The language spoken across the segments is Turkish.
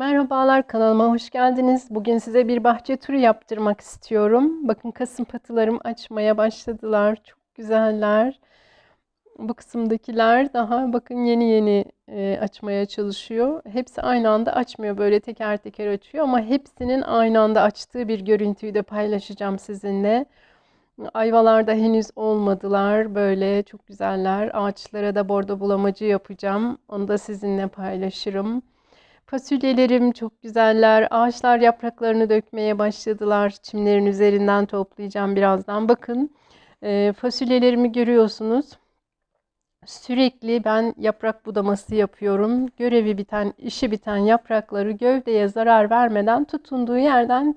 Merhabalar kanalıma hoş geldiniz. Bugün size bir bahçe turu yaptırmak istiyorum. Bakın kasım patılarım açmaya başladılar. Çok güzeller. Bu kısımdakiler daha bakın yeni yeni e, açmaya çalışıyor. Hepsi aynı anda açmıyor. Böyle teker teker açıyor ama hepsinin aynı anda açtığı bir görüntüyü de paylaşacağım sizinle. Ayvalarda henüz olmadılar. Böyle çok güzeller. Ağaçlara da bordo bulamacı yapacağım. Onu da sizinle paylaşırım. Fasulyelerim çok güzeller. Ağaçlar yapraklarını dökmeye başladılar. Çimlerin üzerinden toplayacağım birazdan. Bakın e, fasulyelerimi görüyorsunuz. Sürekli ben yaprak budaması yapıyorum. Görevi biten, işi biten yaprakları gövdeye zarar vermeden tutunduğu yerden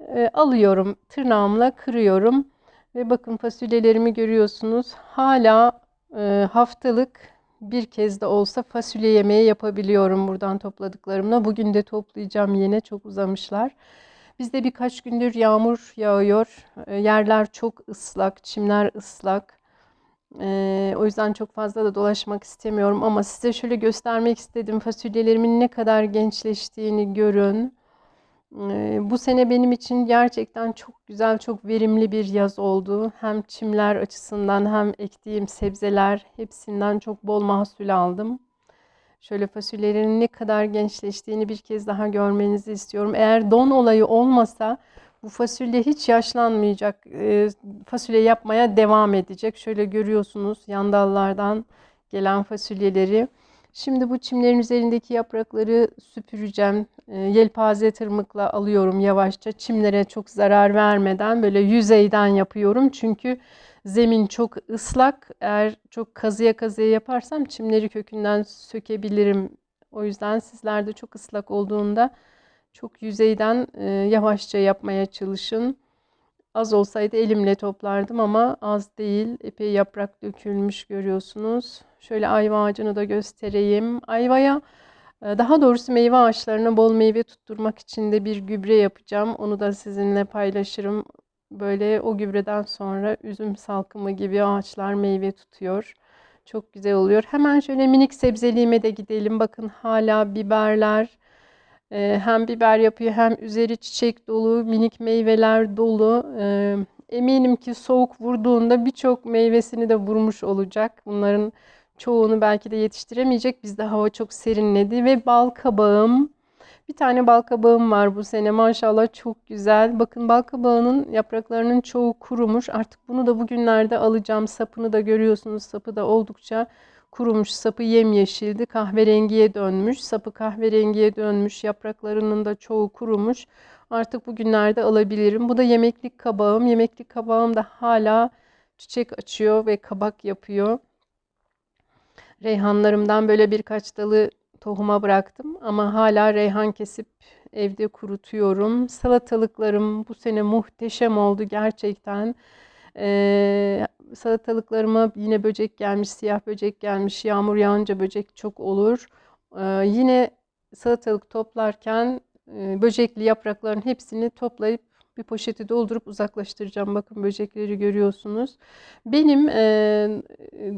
e, alıyorum. Tırnağımla kırıyorum. Ve bakın fasulyelerimi görüyorsunuz. Hala e, haftalık bir kez de olsa fasulye yemeği yapabiliyorum buradan topladıklarımla. Bugün de toplayacağım yine çok uzamışlar. Bizde birkaç gündür yağmur yağıyor. E, yerler çok ıslak, çimler ıslak. E, o yüzden çok fazla da dolaşmak istemiyorum ama size şöyle göstermek istedim fasulyelerimin ne kadar gençleştiğini görün. Bu sene benim için gerçekten çok güzel, çok verimli bir yaz oldu. Hem çimler açısından hem ektiğim sebzeler hepsinden çok bol mahsul aldım. Şöyle fasulyelerin ne kadar gençleştiğini bir kez daha görmenizi istiyorum. Eğer don olayı olmasa bu fasulye hiç yaşlanmayacak. Fasulye yapmaya devam edecek. Şöyle görüyorsunuz yan dallardan gelen fasulyeleri. Şimdi bu çimlerin üzerindeki yaprakları süpüreceğim. E, yelpaze tırmıkla alıyorum yavaşça. Çimlere çok zarar vermeden böyle yüzeyden yapıyorum. Çünkü zemin çok ıslak. Eğer çok kazıya kazıya yaparsam çimleri kökünden sökebilirim. O yüzden sizler de çok ıslak olduğunda çok yüzeyden e, yavaşça yapmaya çalışın. Az olsaydı elimle toplardım ama az değil. Epey yaprak dökülmüş görüyorsunuz. Şöyle ayva ağacını da göstereyim. Ayvaya daha doğrusu meyve ağaçlarına bol meyve tutturmak için de bir gübre yapacağım. Onu da sizinle paylaşırım. Böyle o gübreden sonra üzüm salkımı gibi ağaçlar meyve tutuyor. Çok güzel oluyor. Hemen şöyle minik sebzeliğime de gidelim. Bakın hala biberler, ee, hem biber yapıyor hem üzeri çiçek dolu, minik meyveler dolu. Ee, eminim ki soğuk vurduğunda birçok meyvesini de vurmuş olacak. Bunların çoğunu belki de yetiştiremeyecek. Bizde hava çok serinledi ve bal kabağım. Bir tane bal kabağım var bu sene maşallah çok güzel. Bakın bal kabağının yapraklarının çoğu kurumuş. Artık bunu da bugünlerde alacağım. Sapını da görüyorsunuz. Sapı da oldukça kurumuş sapı yemyeşildi kahverengiye dönmüş sapı kahverengiye dönmüş yapraklarının da çoğu kurumuş artık bugünlerde alabilirim bu da yemeklik kabağım yemeklik kabağım da hala çiçek açıyor ve kabak yapıyor reyhanlarımdan böyle birkaç dalı tohuma bıraktım ama hala reyhan kesip evde kurutuyorum salatalıklarım bu sene muhteşem oldu gerçekten ee, salatalıklarıma yine böcek gelmiş, siyah böcek gelmiş. Yağmur yağınca böcek çok olur. Ee, yine salatalık toplarken e, böcekli yaprakların hepsini toplayıp bir poşeti doldurup uzaklaştıracağım. Bakın böcekleri görüyorsunuz. Benim e, e,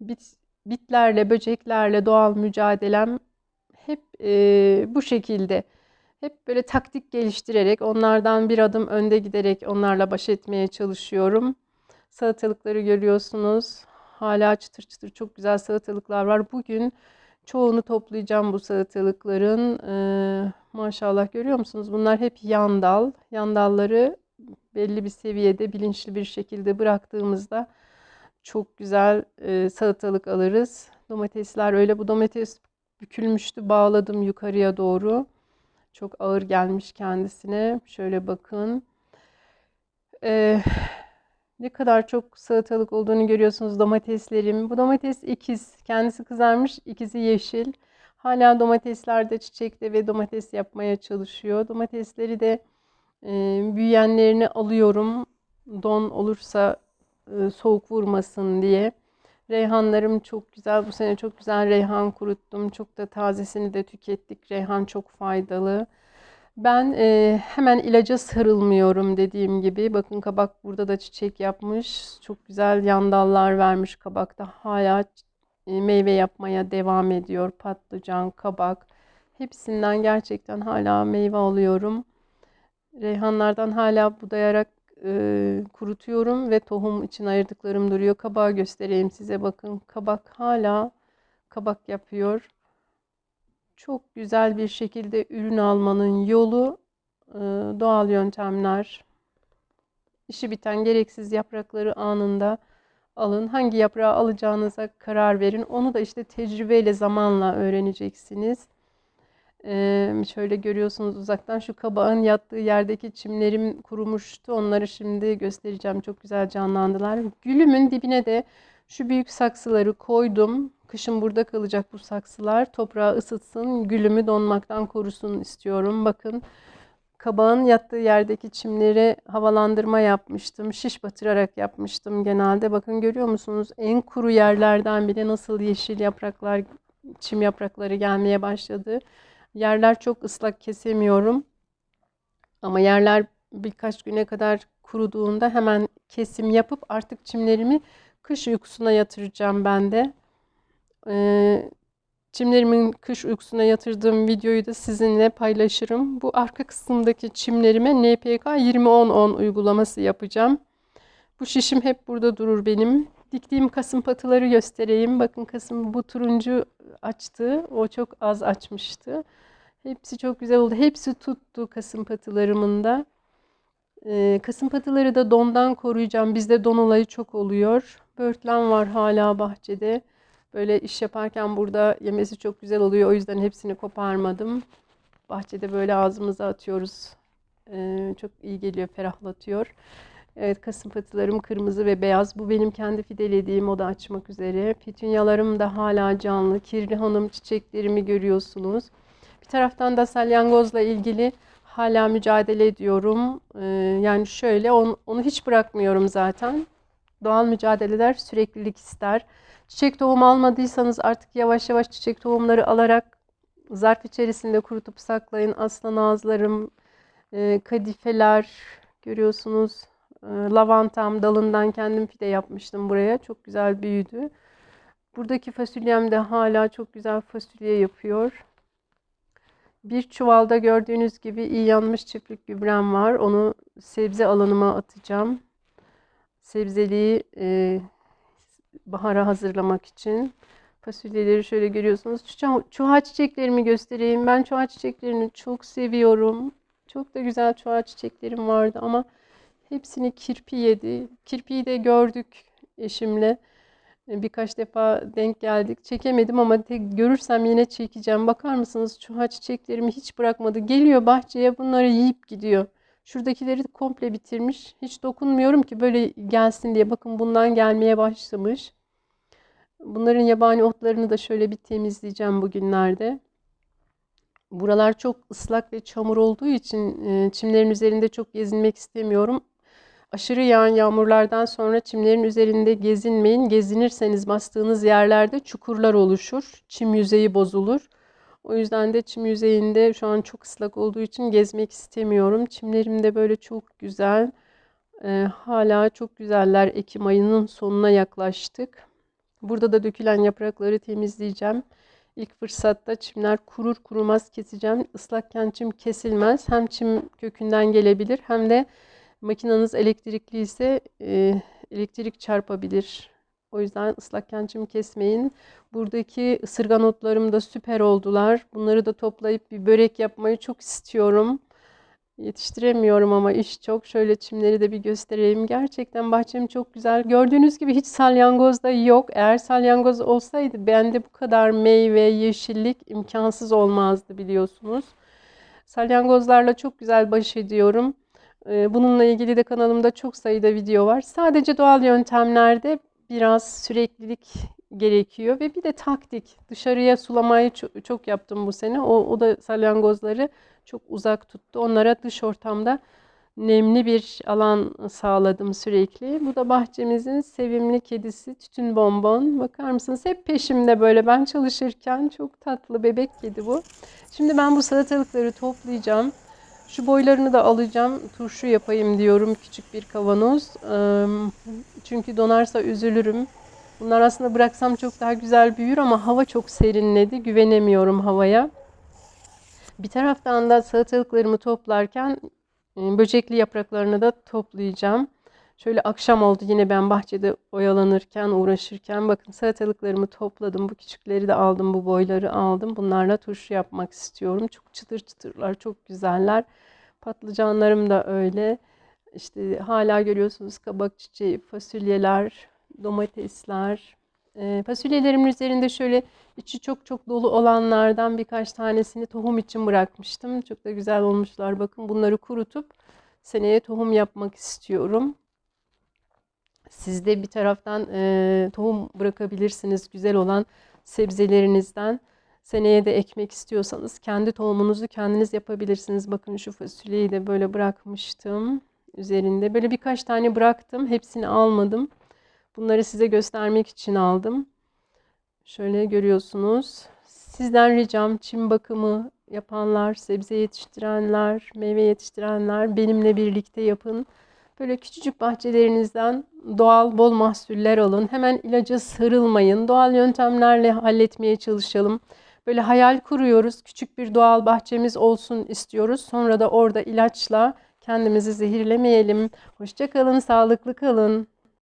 bit, bitlerle, böceklerle doğal mücadelem hep e, bu şekilde. Hep böyle taktik geliştirerek, onlardan bir adım önde giderek onlarla baş etmeye çalışıyorum. Salatalıkları görüyorsunuz. Hala çıtır çıtır çok güzel salatalıklar var. Bugün çoğunu toplayacağım bu salatalıkların. Ee, maşallah görüyor musunuz? Bunlar hep yan dal. Yan dalları belli bir seviyede bilinçli bir şekilde bıraktığımızda çok güzel e, salatalık alırız. Domatesler öyle. Bu domates bükülmüştü. Bağladım yukarıya doğru. Çok ağır gelmiş kendisine. Şöyle bakın. Ee, ne kadar çok salatalık olduğunu görüyorsunuz domateslerim. Bu domates ikiz. Kendisi kızarmış, ikizi yeşil. Hala domateslerde çiçekte ve domates yapmaya çalışıyor. Domatesleri de e, büyüyenlerini alıyorum. Don olursa soğuk vurmasın diye. Reyhanlarım çok güzel. Bu sene çok güzel reyhan kuruttum. Çok da tazesini de tükettik. Reyhan çok faydalı. Ben e, hemen ilaca sarılmıyorum dediğim gibi. Bakın kabak burada da çiçek yapmış. Çok güzel yan dallar vermiş kabakta. Hala e, meyve yapmaya devam ediyor. Patlıcan, kabak Hepsinden gerçekten hala meyve alıyorum. Reyhanlardan hala budayarak e, kurutuyorum ve tohum için ayırdıklarım duruyor. Kabağı göstereyim size bakın. Kabak hala kabak yapıyor. Çok güzel bir şekilde ürün almanın yolu e, doğal yöntemler. İşi biten gereksiz yaprakları anında alın. Hangi yaprağı alacağınıza karar verin. Onu da işte tecrübeyle zamanla öğreneceksiniz. Ee, şöyle görüyorsunuz uzaktan şu kabağın yattığı yerdeki çimlerim kurumuştu. Onları şimdi göstereceğim. Çok güzel canlandılar. Gülümün dibine de şu büyük saksıları koydum. Kışın burada kalacak bu saksılar. Toprağı ısıtsın, gülümü donmaktan korusun istiyorum. Bakın kabağın yattığı yerdeki çimleri havalandırma yapmıştım. Şiş batırarak yapmıştım genelde. Bakın görüyor musunuz? En kuru yerlerden bile nasıl yeşil yapraklar, çim yaprakları gelmeye başladı. Yerler çok ıslak kesemiyorum. Ama yerler birkaç güne kadar kuruduğunda hemen kesim yapıp artık çimlerimi kış uykusuna yatıracağım ben de. Ee, çimlerimin kış uykusuna yatırdığım videoyu da sizinle paylaşırım. Bu arka kısımdaki çimlerime NPK 20-10-10 uygulaması yapacağım. Bu şişim hep burada durur benim. Diktiğim kasım patıları göstereyim. Bakın kasım bu turuncu açtı. O çok az açmıştı. Hepsi çok güzel oldu. Hepsi tuttu kasım patılarımın da. Ee, kasım patıları da dondan koruyacağım. Bizde don olayı çok oluyor. Börtlen var hala bahçede. Böyle iş yaparken burada yemesi çok güzel oluyor. O yüzden hepsini koparmadım. Bahçede böyle ağzımıza atıyoruz. Ee, çok iyi geliyor, ferahlatıyor. Evet, kasım patılarım kırmızı ve beyaz. Bu benim kendi fidelediğim, o da açmak üzere. Petunyalarım da hala canlı. Kirli hanım çiçeklerimi görüyorsunuz. Bir taraftan da salyangozla ilgili hala mücadele ediyorum. Ee, yani şöyle, onu, onu hiç bırakmıyorum zaten. Doğal mücadeleler süreklilik ister. Çiçek tohum almadıysanız artık yavaş yavaş çiçek tohumları alarak zarf içerisinde kurutup saklayın. Aslan ağızlarım, e, kadifeler görüyorsunuz. E, lavantam dalından kendim fide yapmıştım buraya. Çok güzel büyüdü. Buradaki fasulyem de hala çok güzel fasulye yapıyor. Bir çuvalda gördüğünüz gibi iyi yanmış çiftlik gübrem var. Onu sebze alanıma atacağım. Sebzeliği e, bahara hazırlamak için. Fasulyeleri şöyle görüyorsunuz. Çuha çiçeklerimi göstereyim. Ben çuha çiçeklerini çok seviyorum. Çok da güzel çuha çiçeklerim vardı ama hepsini kirpi yedi. Kirpiyi de gördük eşimle. Birkaç defa denk geldik. Çekemedim ama tek görürsem yine çekeceğim. Bakar mısınız çuha çiçeklerimi hiç bırakmadı. Geliyor bahçeye bunları yiyip gidiyor. Şuradakileri komple bitirmiş. Hiç dokunmuyorum ki böyle gelsin diye. Bakın bundan gelmeye başlamış. Bunların yabani otlarını da şöyle bir temizleyeceğim bugünlerde. Buralar çok ıslak ve çamur olduğu için e, çimlerin üzerinde çok gezinmek istemiyorum. Aşırı yağan yağmurlardan sonra çimlerin üzerinde gezinmeyin. Gezinirseniz bastığınız yerlerde çukurlar oluşur. Çim yüzeyi bozulur. O yüzden de çim yüzeyinde şu an çok ıslak olduğu için gezmek istemiyorum. Çimlerim de böyle çok güzel. Ee, hala çok güzeller. Ekim ayının sonuna yaklaştık. Burada da dökülen yaprakları temizleyeceğim. İlk fırsatta çimler kurur kurumaz keseceğim. Islakken çim kesilmez. Hem çim kökünden gelebilir hem de makinanız elektrikli ise e, elektrik çarpabilir. O yüzden ıslakken çim kesmeyin. Buradaki ısırgan otlarım da süper oldular. Bunları da toplayıp bir börek yapmayı çok istiyorum. Yetiştiremiyorum ama iş çok. Şöyle çimleri de bir göstereyim. Gerçekten bahçem çok güzel. Gördüğünüz gibi hiç salyangoz da yok. Eğer salyangoz olsaydı bende bu kadar meyve, yeşillik imkansız olmazdı biliyorsunuz. Salyangozlarla çok güzel baş ediyorum. Ee, bununla ilgili de kanalımda çok sayıda video var. Sadece doğal yöntemlerde biraz süreklilik gerekiyor ve bir de taktik. Dışarıya sulamayı çok, yaptım bu sene. O, o da salyangozları çok uzak tuttu. Onlara dış ortamda nemli bir alan sağladım sürekli. Bu da bahçemizin sevimli kedisi Tütün Bonbon. Bakar mısınız? Hep peşimde böyle ben çalışırken çok tatlı bebek kedi bu. Şimdi ben bu salatalıkları toplayacağım. Şu boylarını da alacağım. Turşu yapayım diyorum küçük bir kavanoz. Çünkü donarsa üzülürüm. Bunlar aslında bıraksam çok daha güzel büyür ama hava çok serinledi. Güvenemiyorum havaya. Bir taraftan da salatalıklarımı toplarken böcekli yapraklarını da toplayacağım. Şöyle akşam oldu yine ben bahçede oyalanırken, uğraşırken bakın salatalıklarımı topladım. Bu küçükleri de aldım, bu boyları aldım. Bunlarla turşu yapmak istiyorum. Çok çıtır çıtırlar, çok güzeller. Patlıcanlarım da öyle. İşte hala görüyorsunuz kabak çiçeği, fasulyeler, domatesler. E, fasulyelerimin üzerinde şöyle içi çok çok dolu olanlardan birkaç tanesini tohum için bırakmıştım. Çok da güzel olmuşlar. Bakın bunları kurutup seneye tohum yapmak istiyorum. Siz de bir taraftan e, tohum bırakabilirsiniz güzel olan sebzelerinizden. Seneye de ekmek istiyorsanız kendi tohumunuzu kendiniz yapabilirsiniz. Bakın şu fasulyeyi de böyle bırakmıştım üzerinde. Böyle birkaç tane bıraktım. Hepsini almadım. Bunları size göstermek için aldım. Şöyle görüyorsunuz. Sizden ricam çim bakımı yapanlar, sebze yetiştirenler, meyve yetiştirenler benimle birlikte yapın. Böyle küçücük bahçelerinizden doğal bol mahsuller alın. Hemen ilaca sarılmayın. Doğal yöntemlerle halletmeye çalışalım. Böyle hayal kuruyoruz. Küçük bir doğal bahçemiz olsun istiyoruz. Sonra da orada ilaçla kendimizi zehirlemeyelim. Hoşça kalın, sağlıklı kalın.